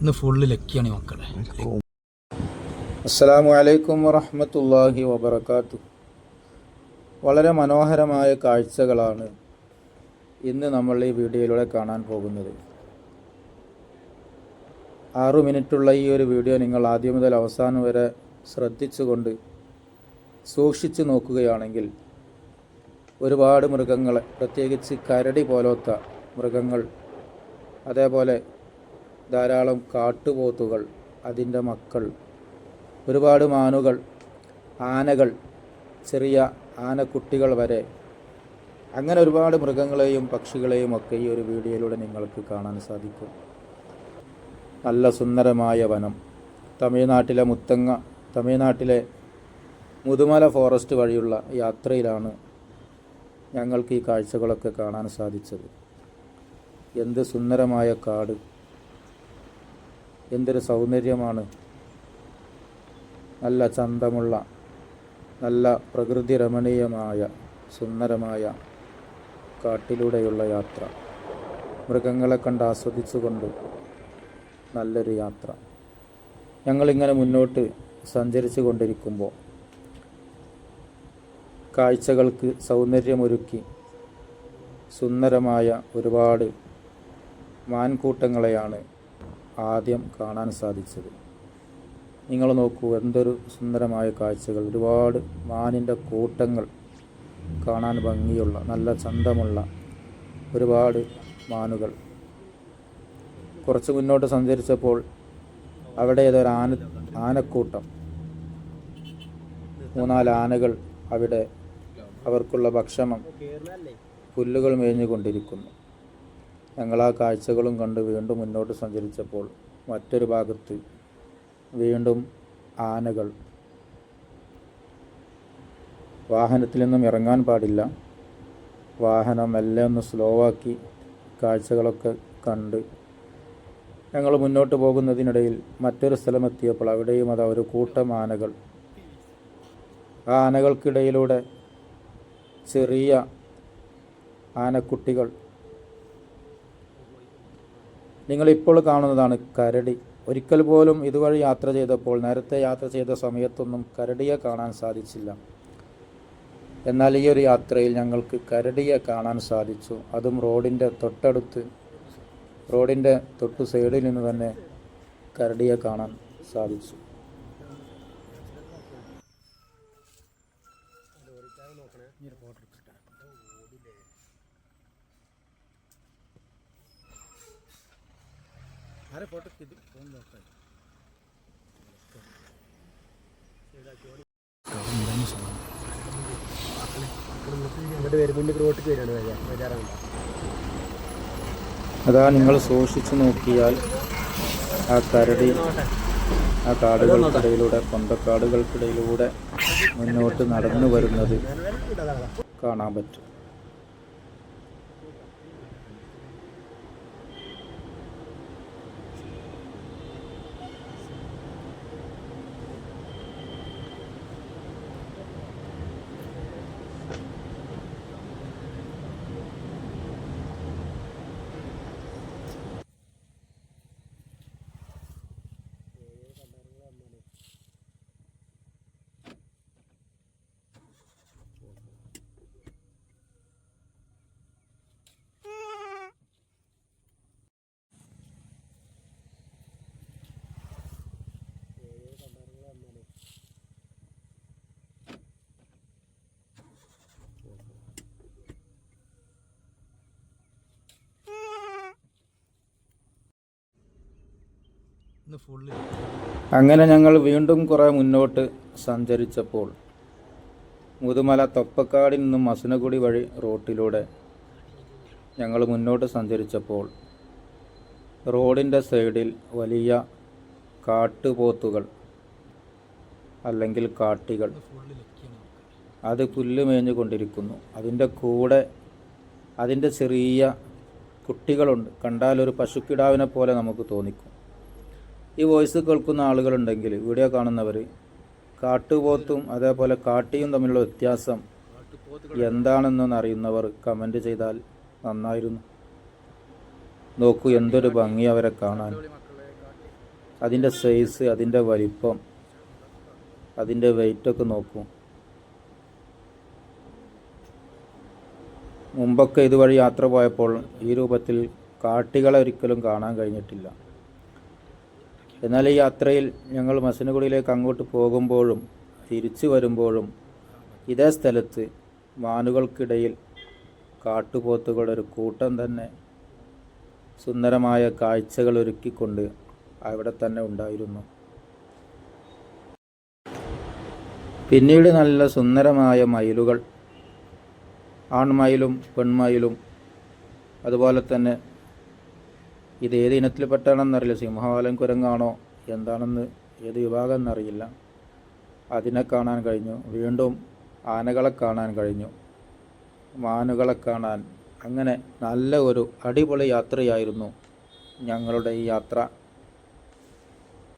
ഇന്ന് ഫുള്ള് ലക്കിയാണ് മക്കളെ. അസ്സലാമു അലൈക്കും വറഹ്മത്തുള്ളാഹി വബറകാത്തു. വളരെ മനോഹരമായ കാഴ്ചകളാണ് ഇന്ന് നമ്മൾ ഈ വീഡിയോയിലൂടെ കാണാൻ പോകുന്നത്. ആറു മിനിറ്റുള്ള ഈ ഒരു വീഡിയോ നിങ്ങൾ ആദ്യം മുതൽ അവസാനം വരെ ശ്രദ്ധിച്ചുകൊണ്ട് സൂക്ഷിച്ചു നോക്കുകയാണെങ്കിൽ ഒരുപാട് മൃഗങ്ങളെ പ്രത്യേകിച്ച് കരടി പോലത്തെ മൃഗങ്ങൾ അതേപോലെ ധാരാളം കാട്ടുപോത്തുകൾ അതിന്റെ മക്കൾ ഒരുപാട് മാനുകൾ ആനകൾ ചെറിയ ആനക്കുട്ടികൾ വരെ. അങ്ങനെ ഒരുപാട് മൃഗങ്ങളെയും പക്ഷികളെയും ഒക്കെ ഈ ഒരു വീഡിയോയിലൂടെ നിങ്ങൾക്ക് കാണാൻ സാധിക്കും. നല്ല സുന്ദരമായ വനം. തമിഴ്നാട്ടിലെ മുത്തങ്ങ തമിഴ്നാട്ടിലെ മുതുമല ഫോറസ്റ്റ് വഴിയുള്ള യാത്രയിലാണ് ഞങ്ങൾക്ക് ഈ കാഴ്ചകളൊക്കെ കാണാൻ സാധിച്ചത്. എന്ത് സുന്ദരമായ കാട്. എന്തൊരു സൗന്ദര്യമാണ്. നല്ല ചന്തമുള്ള നല്ല പ്രകൃതി രമണീയമായ സുന്ദരമായ കാട്ടിലൂടെയുള്ള യാത്ര. മൃഗങ്ങളെ കണ്ട് ആസ്വദിച്ചുകൊണ്ട് നല്ലൊരു യാത്ര. ഞങ്ങളിങ്ങനെ മുന്നോട്ട് സഞ്ചരിച്ചു കൊണ്ടിരിക്കുമ്പോൾ കാഴ്ചകൾക്ക് സൗന്ദര്യമൊരുക്കി സുന്ദരമായ ഒരുപാട് മാൻകൂട്ടങ്ങളെയാണ് ആദ്യം കാണാൻ സാധിച്ചത്. നിങ്ങൾ നോക്കൂ എന്തൊരു സുന്ദരമായ കാഴ്ചകൾ. ഒരുപാട് മാനിന്റെ കൂട്ടങ്ങൾ കാണാൻ ഭംഗിയുള്ള നല്ല ചന്തമുള്ള ഒരുപാട് മാനുകൾ കുറച്ച് മുന്നോട്ട് സഞ്ചരിച്ചപ്പോൾ അവിടെ ഏതൊരു ആന ആനക്കൂട്ടം. മൂന്നാൽ ആനകൾ അവിടെ അവർക്കുള്ള ഭക്ഷണം പുല്ലുകൾ മേഞ്ഞുകൊണ്ടിരിക്കുന്നു. ഞങ്ങൾ ആ കാഴ്ചകളും കണ്ട് വീണ്ടും മുന്നോട്ട് സഞ്ചരിച്ചപ്പോൾ മറ്റൊരു ഭാഗത്ത് വീണ്ടും ആനകൾ വാഹനത്തിൽ നിന്നും ഇറങ്ങാൻ പാടില്ല. വാഹനം മെല്ലെ ഒന്ന് സ്ലോ ആക്കി കാഴ്ചകളൊക്കെ കണ്ട് ഞങ്ങൾ മുന്നോട്ട് പോകുന്നതിനിടയിൽ മറ്റൊരു സ്ഥലമെത്തിയപ്പോൾ അവിടെയും അതാ ഒരു കൂട്ടം ആനകൾ. ആ ആനകൾക്കിടയിലൂടെ ചെറിയ ആനക്കുട്ടികൾ നിങ്ങളിപ്പോൾ കാണുന്നതാണ് കരടി. ഒരിക്കൽ പോലും ഇതുവഴി യാത്ര ചെയ്തപ്പോൾ നേരത്തെ യാത്ര ചെയ്ത സമയത്തൊന്നും കരടിയെ കാണാൻ സാധിച്ചില്ല. എന്നാൽ ഈ ഒരു യാത്രയിൽ ഞങ്ങൾക്ക് കരടിയെ കാണാൻ സാധിച്ചു. അതും റോഡിന്റെ തൊട്ടടുത്ത് റോഡിന്റെ തൊട്ടു സൈഡിൽ നിന്ന് തന്നെ കരടിയെ കാണാൻ സാധിച്ചു. വരും മുന്നിൽ റോട്ടിക്ക് വരികയാണ് വരിക വരാറാണ്. അതാ നിങ്ങൾ സൂക്ഷിച്ചു നോക്കിയാൽ ആ കരടി ആ കാടുകൾക്കിടയിലൂടെ കൊന്തക്കാടുകൾക്കിടയിലൂടെ മുന്നോട്ട് നടന്നു വരുന്നത് കാണാൻ പറ്റും ഇന്ന് ഫുള്ള് അങ്ങനെ ഞങ്ങൾ വീണ്ടും കുറേ മുന്നോട്ട് സഞ്ചരിച്ചപ്പോൾ മുതുമല തൊപ്പക്കാടിൽ നിന്നും മസനഗുടി വഴി റോട്ടിലൂടെ ഞങ്ങൾ മുന്നോട്ട് സഞ്ചരിച്ചപ്പോൾ റോഡിന്റെ സൈഡിൽ വലിയ കാട്ടുപോത്തുകൾ അല്ലെങ്കിൽ കാട്ടികൾ അത് പുല്ല് മേഞ്ഞുകൊണ്ടിരിക്കുന്നു അതിന്റെ കൂടെ അതിന്റെ ചെറിയ കുട്ടികളുണ്ട്. കണ്ടാൽ ഒരു പശുക്കിടാവിനെ പോലെ നമുക്ക് തോന്നിക്കും. ഈ വോയിസ് കേൾക്കുന്ന ആളുകളുണ്ടെങ്കിൽ വീഡിയോ കാണുന്നവർ കാട്ടുപോത്തും അതേപോലെ കാട്ടിയും തമ്മിലുള്ള വ്യത്യാസം എന്താണെന്നൊന്ന് അറിയുന്നവർ കമന്റ് ചെയ്താൽ നന്നായിരുന്നു. നോക്കൂ എന്തൊരു ഭംഗി അവരെ കാണാൻ. അതിന്റെ സൈസ് അതിന്റെ വലിപ്പം അതിന്റെ വെയിറ്റൊക്കെ നോക്കൂ. മുമ്പൊക്കെ ഇതുവഴി യാത്ര പോയപ്പോൾ ഈ രൂപത്തിൽ കാട്ടികളെ ഒരിക്കലും കാണാൻ കഴിഞ്ഞിട്ടില്ല. എന്നാൽ ഈ യാത്രയിൽ ഞങ്ങൾ മസനഗുഡിയിലേക്ക് അങ്ങോട്ട് പോകുമ്പോഴും തിരിച്ചു വരുമ്പോഴും ഇതേ സ്ഥലത്ത് മാനുകൾക്കിടയിൽ കാട്ടുപോത്തുകളുടെ ഒരു കൂട്ടം തന്നെ സുന്ദരമായ കാഴ്ചകൾ ഒരുക്കിക്കൊണ്ട് അവിടെ തന്നെ ഉണ്ടായിരുന്നു. പിന്നീട് നല്ല സുന്ദരമായ മയിലുകൾ ആൺമയിലും പെൺമയിലും അതുപോലെ തന്നെ ഇത് ഏത് ഇനത്തിൽപ്പെട്ടാണെന്നറിയില്ല. സിംഹവാലൻ കുരങ്ങാണോ? എന്താണെന്ന് ഏത് വിഭാഗം എന്നറിയില്ല അതിനെ കാണാൻ കഴിഞ്ഞു. വീണ്ടും ആനകളെ കാണാൻ കഴിഞ്ഞു. മാനുകളെ കാണാൻ. അങ്ങനെ നല്ല ഒരു അടിപൊളി യാത്രയായിരുന്നു ഞങ്ങളുടെ ഈ യാത്ര.